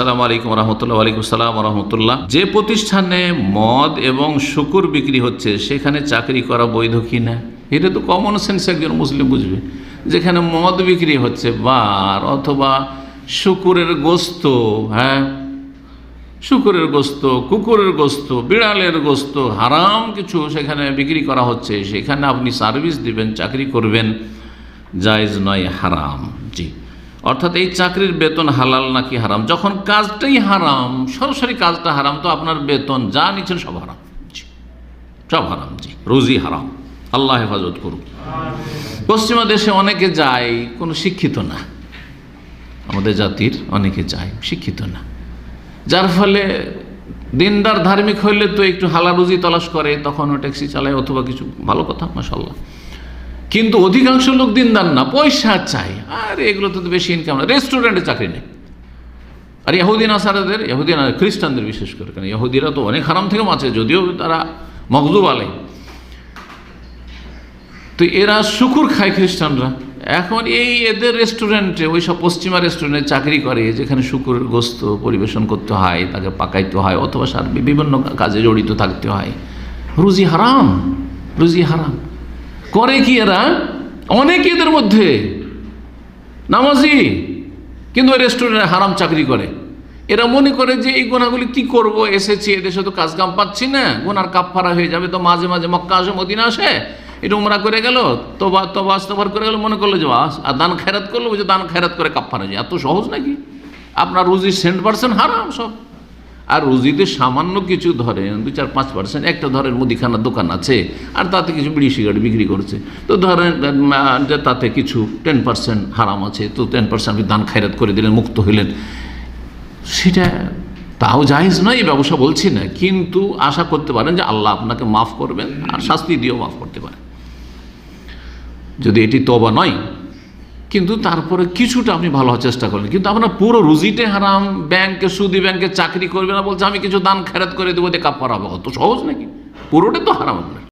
সালাম আলাইকুম রহমতুল্লাহ ওয়ালাইকুম সালাম রহমতুল্লাহ। যে প্রতিষ্ঠানে মদ এবং শুকুর বিক্রি হচ্ছে, সেখানে চাকরি করা বৈধ কি না এটা তো কমন সেন্স একজন মুসলিম বুঝবে। যেখানে মদ বিক্রি হচ্ছে, বার অথবা শুকুরের গোস্ত হ্যাঁ? শুকুরের গোস্ত, কুকুরের গোস্ত, বিড়ালের গোস্ত, হারাম কিছু সেখানে বিক্রি করা হচ্ছে, সেখানে আপনি সার্ভিস দিবেন, চাকরি করবেন, জায়েজ নয়, হারাম। জি। অর্থাৎ এই চাকরির বেতন হালাল নাকি হারাম? যখন কাজটাই হারাম, সরাসরি কাজটা হারাম, তো আপনার বেতন যা নিচ্ছেন সব হারাম। সব হারাম, জি। রুজি হারাম। আল্লাহ হেফাজত করুক। পশ্চিমা দেশে অনেকে যায়, কোনো শিক্ষিত না। আমাদের জাতির অনেকে যায়, শিক্ষিত না। যার ফলে দিনদার ধার্মিক হইলে তো একটু হালা রুজি তলাশ করে তখন ট্যাক্সি চালায়, অথবা কিছু ভালো কথা মাসাল্লাহ কিন্তু অধিকাংশ লোক দিনদার না, পয়সা চাই। আর এগুলো তো বেশি ইনকাম না। রেস্টুরেন্টে চাকরি নেই। আর ইহুদিন আসারাদের ইহুদিন খ্রিস্টানদের বিশেষ করে। কারণ ইহুদিরা তো অনেক হারাম থেকে বাঁচে, যদিও তারা মগজুব আলে তো এরা শুকুর খায় খ্রিস্টানরা। এখন এই এদের রেস্টুরেন্টে ওই সব পশ্চিমা রেস্টুরেন্টে চাকরি করে, যেখানে শুকুরের গোস্ত পরিবেশন করতে হয়, তাকে পাকাইতে হয়, অথবা সার বিভিন্ন কাজে জড়িত থাকতে হয়। রুজি হারাম রুজি হারাম। করে কি এরা? অনেক এদের মধ্যে। নামাজি। কিন্তু ওই রেস্টুরেন্টে হারাম চাকরি করে। এরা মনে করে যে এই গোনাগুলি কি করব, এসেছি, এদেশে তো কাজ কাম পাচ্ছি না। গোনার কাপড়া হয়ে যাবে তো মাঝে মাঝে মক্কা আসে, মদিনা আসে। এটা উমরা করে গেল তো তোবা তোবা, আস্তফার করে গেল, মনে করল যে বাস আর দান খেরাত করল যে দান খেরাত করে কাপড়া যায়। এত সহজ নাকি? আপনার রুজি সেন্ট পার্সেন্ট হারাম সব। আর রুজিতে সামান্য কিছু ধরেন দু চার পাঁচ পার্সেন্ট একটা ধরেন মুদিখানার দোকান আছে, আর তাতে কিছু বিড়ি সিগারেট বিক্রি করছে। তো ধরেন যে তাতে কিছু টেন পার্সেন্ট হারাম আছে, তো টেন পার্সেন্ট আপনি দান খায়রাত করে দিলেন, মুক্ত হইলেন। সেটা তাও জাহেজ নয়, এই ব্যবসা বলছি না, কিন্তু আশা করতে পারেন যে আল্লাহ আপনাকে মাফ করবেন, আর শাস্তি দিয়েও মাফ করতে পারেন। যদি এটি তবা নয় কিন্তু তারপরে কিছুটা আপনি ভালো হওয়ার চেষ্টা করলেন। কিন্তু আপনার পুরো রুজিটে হারাম, ব্যাংকে, সুদি ব্যাংকে চাকরি করবে না বলছে, আমি কিছু দান খেরাত করে দেবো কাপড় হবে অত সহজ নাকি? পুরোটাই তো হারাম আপনার।